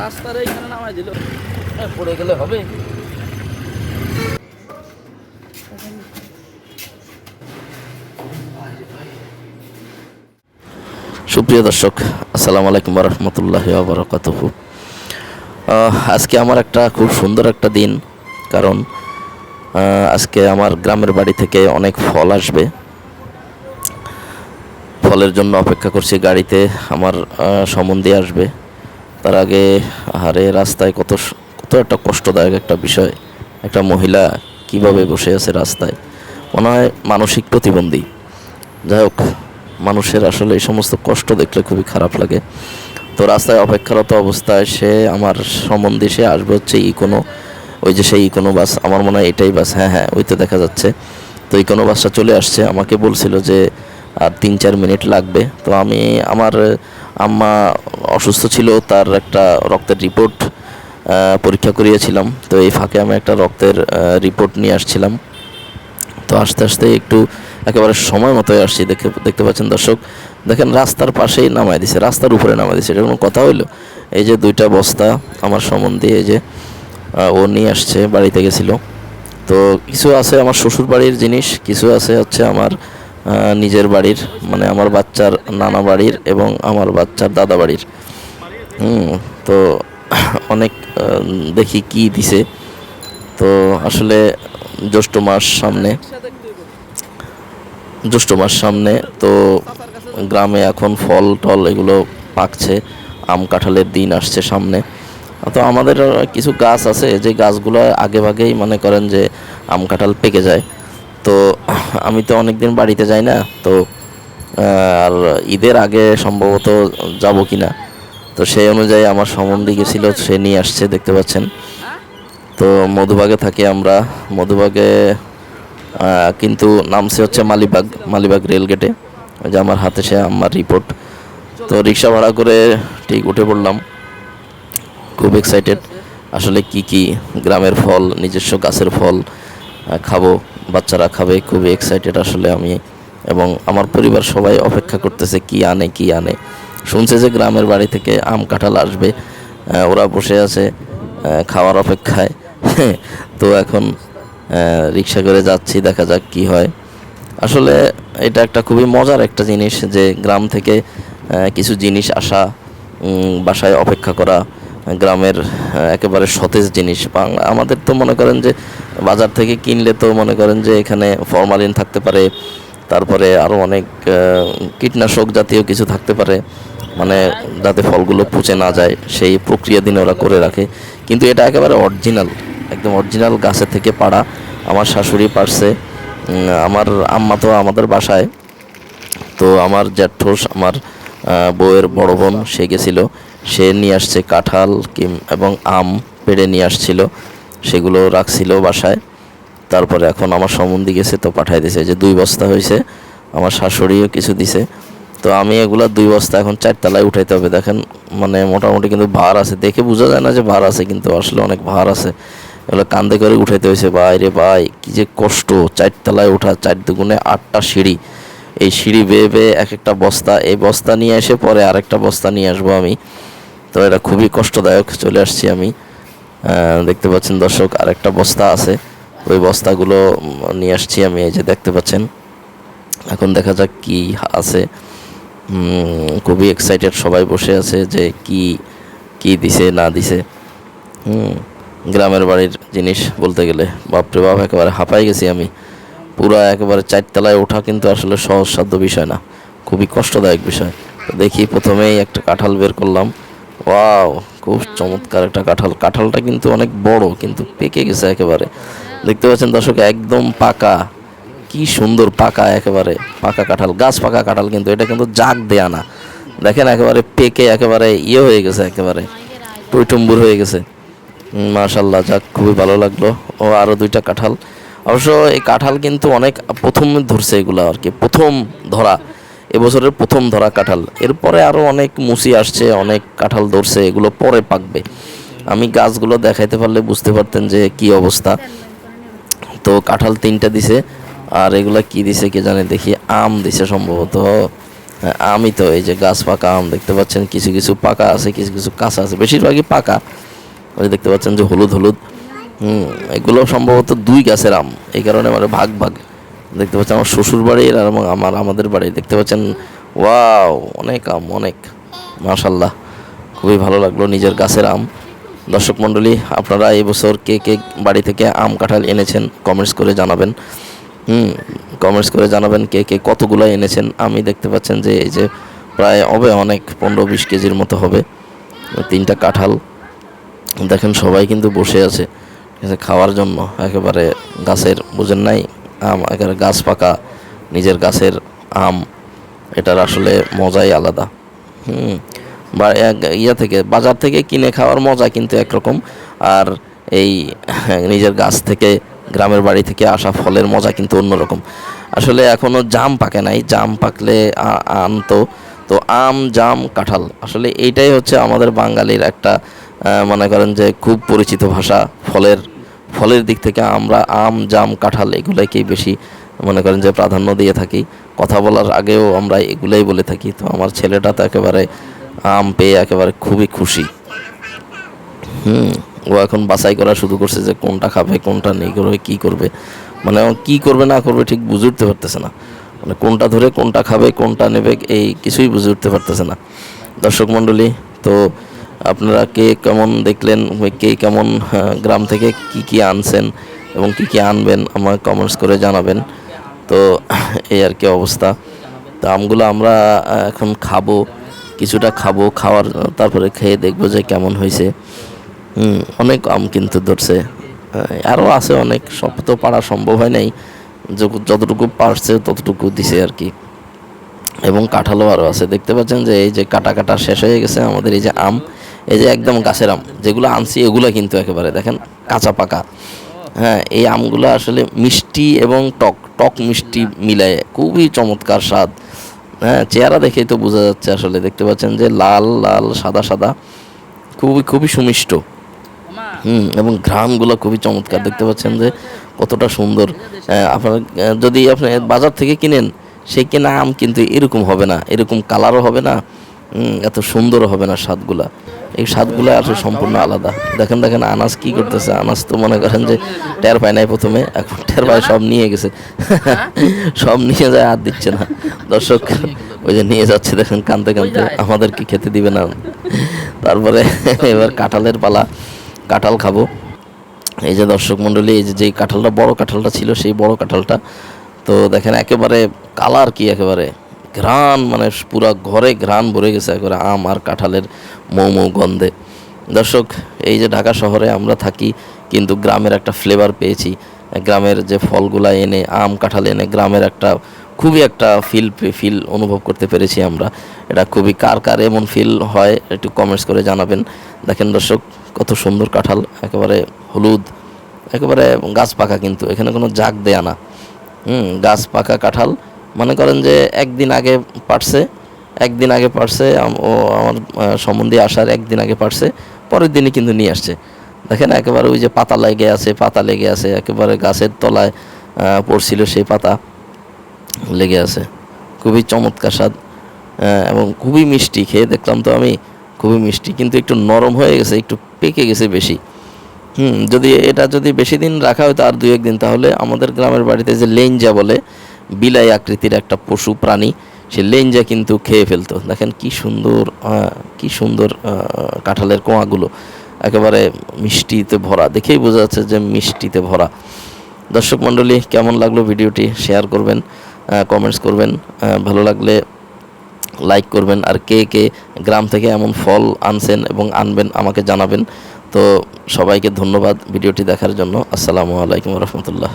রাস্তার এইখানে নামাই দিল। পড়ে গেলে হবে। সুপ্রিয় দর্শক, আসসালামু আলাইকুম রহমতুল্লাহ বারকাতুহ আজকে আমার একটা খুব সুন্দর একটা দিন, কারণ আজকে আমার গ্রামের বাড়ি থেকে অনেক ফল আসবে। ফলের জন্য অপেক্ষা করছি, গাড়িতে আমার সম্বন্ধে আসবে। তার আগে হারে রাস্তায় কত কত একটা কষ্টদায়ক একটা বিষয়। একটা মহিলা কীভাবে বসে আছে রাস্তায়? মনে হয় মানসিক প্রতিবন্ধী। যাই হোক মানুষের আসলে এই সমস্ত কষ্ট দেখলে খুবই খারাপ লাগে। তো রাস্তায় অপেক্ষারত অবস্থায় সে আমার সম্বন্ধে সে আসবে হচ্ছে ইকোনো। ওই যে সেই ইকোনো বাস আমার মনে হয় এটাই বাস। হ্যাঁ হ্যাঁ ওই তো দেখা যাচ্ছে। তো ইকোনো বাসটা চলে আসছে। আমাকে বলছিল যে আর তিন চার মিনিট লাগবে। তো আমি আমার আম্মা অসুস্থ ছিল, তার একটা রক্তের রিপোর্ট পরীক্ষা করিয়েছিলাম। তো এই ফাঁকে আমি একটা রক্তের রিপোর্ট নিয়ে আসছিলাম। তো আস্তে আস্তে একটু একেবারে সময় মতোই আসছি। দেখে, দেখতে পাচ্ছেন দর্শক, দেখেন রাস্তার পাশেই নামাই দিছে, রাস্তার উপরে নামাই দিছে। এটা কোনো কথা হইল? এই যে দুইটা বস্তা আমার সম্বন্ধে, এই যে ও নিয়ে আসছে, বাড়িতে গেছিল। তো কিছু আছে আমার শ্বশুর বাড়ির জিনিস, কিছু আছে হচ্ছে আমার নিজের বাড়ির মানে আমার বাচ্চার নানা বাড়ির এবং আমার বাচ্চার দাদা বাড়ির। হুম, তো অনেক দেখি কি দিছে। তো আসলে জ্যৈষ্ঠ মাস সামনে, জ্যৈষ্ঠ মাস সামনে তো গ্রামে এখন ফল, টল এগুলো পাকছে, আম কাঁঠালের দিন আসছে সামনে। তো আমাদের কিছু গাছ আছে, যে গাছগুলো আগে ভাগেই মনে করেন যে আম কাঁঠাল পেকে যায়। তো আমি তো অনেক দিন বাড়িতে যাই না, তো আর ঈদের আগে সম্ভবত যাব কি না তো সেই অনুযায়ী আমার সম্বন্ধে গেছিল সে নিয়ে আসছে, দেখতে পাচ্ছেন। তো মধুবাগে থাকি আমরা। মধুবাগে কিন্তু নামছে হচ্ছে মালিবাগ মালিবাগ রেলগেটে যে আমার হাতে সে আমার রিপোর্ট তো রিক্সা ভাড়া করে ঠিক উঠে পড়লাম। খুব এক্সাইটেড আসলে কি কি? গ্রামের ফল, নিজস্ব গাছের ফল খাব, বাচ্চারা খাবে, খুবই এক্সাইটেড আসলে আমি। এবং আমার পরিবার সবাই অপেক্ষা করতেছে কি আনে কি আনে। শুনছে যে গ্রামের বাড়ি থেকে আম কাঁঠাল আসবে ওরা বসে আছে খাওয়ার অপেক্ষায়। তো এখন রিক্সা করে যাচ্ছি, দেখা যাক কি হয়। আসলে এটা একটা খুবই মজার একটা জিনিস যে গ্রাম থেকে কিছু জিনিস আসা বাসায় অপেক্ষা করা গ্রামের একেবারে সতেজ জিনিস। বাংলা আমাদের তো মনে করেন যে বাজার থেকে কিনলে তো মনে করেন যে এখানে ফরমালিন থাকতে পারে, তারপরে আরও অনেক কীটনাশক জাতীয় কিছু থাকতে পারে মানে যাতে ফলগুলো পচে না যায়, সেই প্রক্রিয়া দিনে ওরা করে রাখে। কিন্তু এটা একেবারে অরিজিনাল, একদম অরিজিনাল গাছের থেকে পাড়া। আমার শাশুড়ি পারছে আমার আম্মা তো আমাদের বাসায়, তো আমার জ্যাঠোস, আমার বউয়ের বড় বোন সে গেছিল। সে নিয়ে আসছে কাঁঠাল কিম এবং আম পেড়ে নিয়ে আসছিল। সেগুলো রাখছিল বাসায়। তারপরে এখন আমার সম্বন্ধে গেছে তো পাঠাই দিছে যে দুই বস্তা হয়েছে। আমার শাশুড়িও কিছু দিছে। তো আমি এগুলো দুই বস্তা এখন চারতলায় উঠাইতে হবে। দেখেন মানে মোটামুটি কিন্তু ভার আছে। দেখে বোঝা যায় না যে ভার আছে, কিন্তু আসলে অনেক ভার আছে। এগুলো কান্দে করে উঠাইতে হয়েছে, ভাই রে ভাই, কি যে কষ্ট। চারতলায় ওঠা চার দুগুণে আটটা সিঁড়ি। এই সিঁড়ি বেয়ে বেয়ে এক একটা বস্তা, এই বস্তা নিয়ে এসে পরে আরেকটা বস্তা নিয়ে আসব আমি। তো এটা খুবই কষ্টদায়ক, চলে আসছি আমি। দেখতে পাচ্ছেন দর্শক, আরেকটা বস্তা আছে। ওই বস্তাগুলো নিয়ে আসছি আমি, এই যে দেখতে পাচ্ছেন। এখন দেখা যাক কি আছে। খুবই এক্সাইটেড সবাই বসে আছে যে কি কি দিছে, না দিছে। হুম, গ্রামের বাড়ির জিনিস বলতে গেলে। বাপরে বাপ, একেবারে হাঁপাই গেছি আমি। পুরো একেবারে চারতলায় ওঠা কিন্তু আসলে সহজসাধ্য বিষয় না। খুবই কষ্টদায়ক বিষয়। দেখি প্রথমেই একটা কাঁঠাল বের করলাম। ওয়াও, খুব চমৎকার একটা কাঁঠাল। কাঁঠালটা কিন্তু অনেক বড়, কিন্তু পেকে গেছে একেবারে। দেখতে পাচ্ছেন দর্শক, একদম পাকা। কি সুন্দর পাকা একেবারে। পাকা কাঁঠাল, গাছ পাকা কাঁঠাল কিন্তু। এটা কিন্তু জাগ দেয়া না। দেখেন একেবারে পেকে, একেবারে ইয়ে হয়ে গেছে একেবারে। টইটুম্বুর হয়ে গেছে। মাশাল্লাহ, যাক, খুবই ভালো লাগল। ও আরও দুইটা কাঁঠাল। অবশ্য এই কাঁঠাল কিন্তু অনেক প্রথম ধরছে এগুলো আর কি প্রথম ধরা এবছরের প্রথম ধরা কাঁঠাল। এরপরে আরও অনেক মুসি আসছে অনেক কাঁঠাল ধরছে এগুলো পরে পাকবে। আমি গাছগুলো দেখাইতে পারলে বুঝতে পারতেন যে কি অবস্থা। তো কাঁঠাল তিনটা দিছে আর এগুলা কি দিছে কে জানে দেখি আম দিছে সম্ভবত। হ্যাঁ, আমি তো এই যে গাছ পাকা আম দেখতে পাচ্ছেন কিছু কিছু পাকা আছে কিছু কিছু কাঁচা আছে বেশিরভাগই পাকা। ওই দেখতে পাচ্ছেন যে হলুদ হলুদ। হুম, এগুলো সম্ভবত দুই গাছের আম। এই কারণে মানে ভাগ ভাগ দেখতে পাচ্ছেন আমার শ্বশুর বাড়ির আর আমার- আমার আমাদের বাড়ি দেখতে পাচ্ছেন, ওয়াও, অনেক আম, অনেক মাশাল্লাহ খুবই ভালো লাগল নিজের গাছের আম। দর্শক মণ্ডলী, আপনারা এই বছর কে কে বাড়ি থেকে আম কাঁঠাল এনেছেন কমেন্টস করে জানাবেন। হুম কমেন্টস করে জানাবেন কে কে কতগুলো এনেছেন। আমি দেখতে পাচ্ছেন যে, এই যে প্রায় হবে অনেক, পনেরো বিশ কেজির মতো হবে। তিনটা কাঁঠাল। দেখেন সবাই কিন্তু বসে আছে। আছে খাওয়ার জন্য একেবারে গাছের বুঝেন নাই, আম, একেবারে গাছ পাকা, নিজের গাছের আম, এটার আসলে মজাই আলাদা। হুম, বা ইয়া থেকে, বাজার থেকে কিনে খাওয়ার মজা কিন্তু একরকম। আর এই নিজের গাছ থেকে, গ্রামের বাড়ি থেকে আসা ফলের মজা কিন্তু অন্যরকম। আসলে এখনও জাম পাকে নাই, জাম পাকলে আনতো। তো আম, জাম, কাঁঠাল, আসলে এইটাই হচ্ছে আমাদের বাঙালির একটা মনে করেন যে খুব পরিচিত ভাষা, ফলের ফলের দিক থেকে আমরা আম, জাম, কাঁঠাল এগুলোকেই বেশি মনে করেন যে প্রাধান্য দিয়ে থাকি। কথা বলার আগেও আমরা এগুলাই বলে থাকি। তো আমার ছেলেটা তো একেবারে আম পেয়ে একেবারে খুবই খুশি। হুম, ও এখন বাছাই করা শুরু করছে যে কোনটা খাবে, কোনটা নেই করবে কী করবে। মানে কী করবে, না করবে ঠিক বুঝে উঠতে পারতেছে না। মানে কোনটা ধরে, কোনটা খাবে, কোনটা নেবে, এই কিছুই বুঝে উঠতে পারতেছে না। দর্শক মণ্ডলী, তো আপনারা কে কেমন দেখলেন? কে কেমন আহ, গ্রাম থেকে কি কি আনছেন এবং কি কি আনবেন আমার কমেন্টস করে জানাবেন। তো এই আর কি অবস্থা। তো আমগুলো আমরা এখন খাব কিছুটা খাব খাওয়ার তারপরে খেয়ে দেখব যে কেমন হয়েছে অনেক আম কিন্তু ধরছে। আরও আছে অনেক সব তো পারা সম্ভব হয় নাই। যত- যতটুকু পারছে ততটুকু দিছে আর কি। এবং কাঁঠালও আরও আছে। দেখতে পাচ্ছেন যে এই যে কাটা কাটা শেষ হয়ে গেছে আমাদের এই যে আম। এই যে একদম গাছের আম যেগুলো আনছি এগুলো কিন্তু একেবারে দেখেন কাঁচা পাকা। হ্যাঁ এই আমগুলো আসলে মিষ্টি এবং টক টক মিষ্টি মিলায় খুবই চমৎকার স্বাদ। হ্যাঁ চেহারা দেখেই তো বোঝা যাচ্ছে আসলে দেখতে পাচ্ছেন যে লাল লাল সাদা সাদা খুবই খুবই সুমিষ্ট। হুম এবং ঘ্রাণগুলো খুবই চমৎকার দেখতে পাচ্ছেন যে কতটা সুন্দর। আহ, আপনার যদি আপনি বাজার থেকে কিনেন সেই কেনা আম কিন্তু এরকম হবে না এরকম কালারও হবে না এত সুন্দরও হবে না স্বাদগুলা। এই স্বাদগুলো আসলে সম্পূর্ণ আলাদা। দেখেন দেখেন আনাজ কি করতেছে? আনাজ তো মনে করেন যে টের পায় নাই প্রথমে, এখন টের পায়, সব নিয়ে গেছে। সব নিয়ে যায়, আর দিচ্ছে না। দর্শক, ওই যে নিয়ে যাচ্ছে, দেখেন, কানতে কানতে। আমাদেরকে খেতে দিবে না? তারপরে এবার কাঁঠালের পালা, কাঁঠাল খাব। এই যে দর্শক মণ্ডলী এই যে, যেই কাঁঠালটা, বড় কাঁঠালটা ছিল, সেই বড় কাঁঠালটা। তো দেখেন, একেবারে কালার কি একেবারে? ঘ্রাণ মানে পুরা ঘরে ঘ্রাণ ভরে গেছে একেবারে আম আর কাঁঠালের মৌ মৌ গন্ধে। দর্শক, এই যে ঢাকা শহরে আমরা থাকি, কিন্তু গ্রামের একটা ফ্লেভার পেয়েছি। গ্রামের যে ফলগুলা এনে, আম, কাঁঠাল এনে, গ্রামের একটা খুবই একটা ফিল ফিল অনুভব করতে পেরেছি আমরা। এটা খুবই কার কার এমন ফিল হয়, একটু কমেন্টস করে জানাবেন। দেখেন দর্শক, কত সুন্দর কাঁঠাল, একেবারে হলুদ, একেবারে গাছ পাকা কিন্তু, এখানে কোনো জাগ দেয়া না। হুম, গাছ পাকা কাঁঠাল মনে করেন যে একদিন আগে পারছে, একদিন আগে পারছে ও আমার সম্বন্ধে আসার একদিন আগে পারছে, পরের দিনই কিন্তু নিয়ে আসছে। দেখেন একেবারে ওই যে পাতা লেগে আছে, পাতা লেগে আছে, একেবারে গাছের তলায় পড়ছিল সেই পাতা লেগে আছে। খুবই চমৎকার স্বাদ এবং খুবই মিষ্টি, খেয়ে দেখলাম তো আমি, খুবই মিষ্টি, কিন্তু একটু নরম হয়ে গেছে, একটু পেকে গেছে বেশি। হুম, যদি এটা যদি বেশি দিন রাখা হতো আর দুই একদিন তাহলে আমাদের গ্রামের বাড়িতে যে লেঞ্জা বলে বিলাই আকৃতির একটা পশু প্রাণী, সে লেঞ্জা কিন্তু খেয়ে ফেলতো। দেখেন কি সুন্দর কি সুন্দর কাঁঠালের কোঁয়াগুলো। একেবারে মিষ্টিতে ভরা। দেখেই বোঝা যাচ্ছে যে মিষ্টিতে ভরা। দর্শক মণ্ডলী, কেমন লাগল ভিডিওটি? শেয়ার করবেন কমেন্টস করবেন ভালো লাগলে লাইক করবেন। আর কে কে গ্রাম থেকে এমন ফল আনছেন এবং আনবেন আমাকে জানাবেন। তো সবাইকে ধন্যবাদ ভিডিওটি দেখার জন্য। আসসালামু আলাইকুম রহমতুল্লাহ।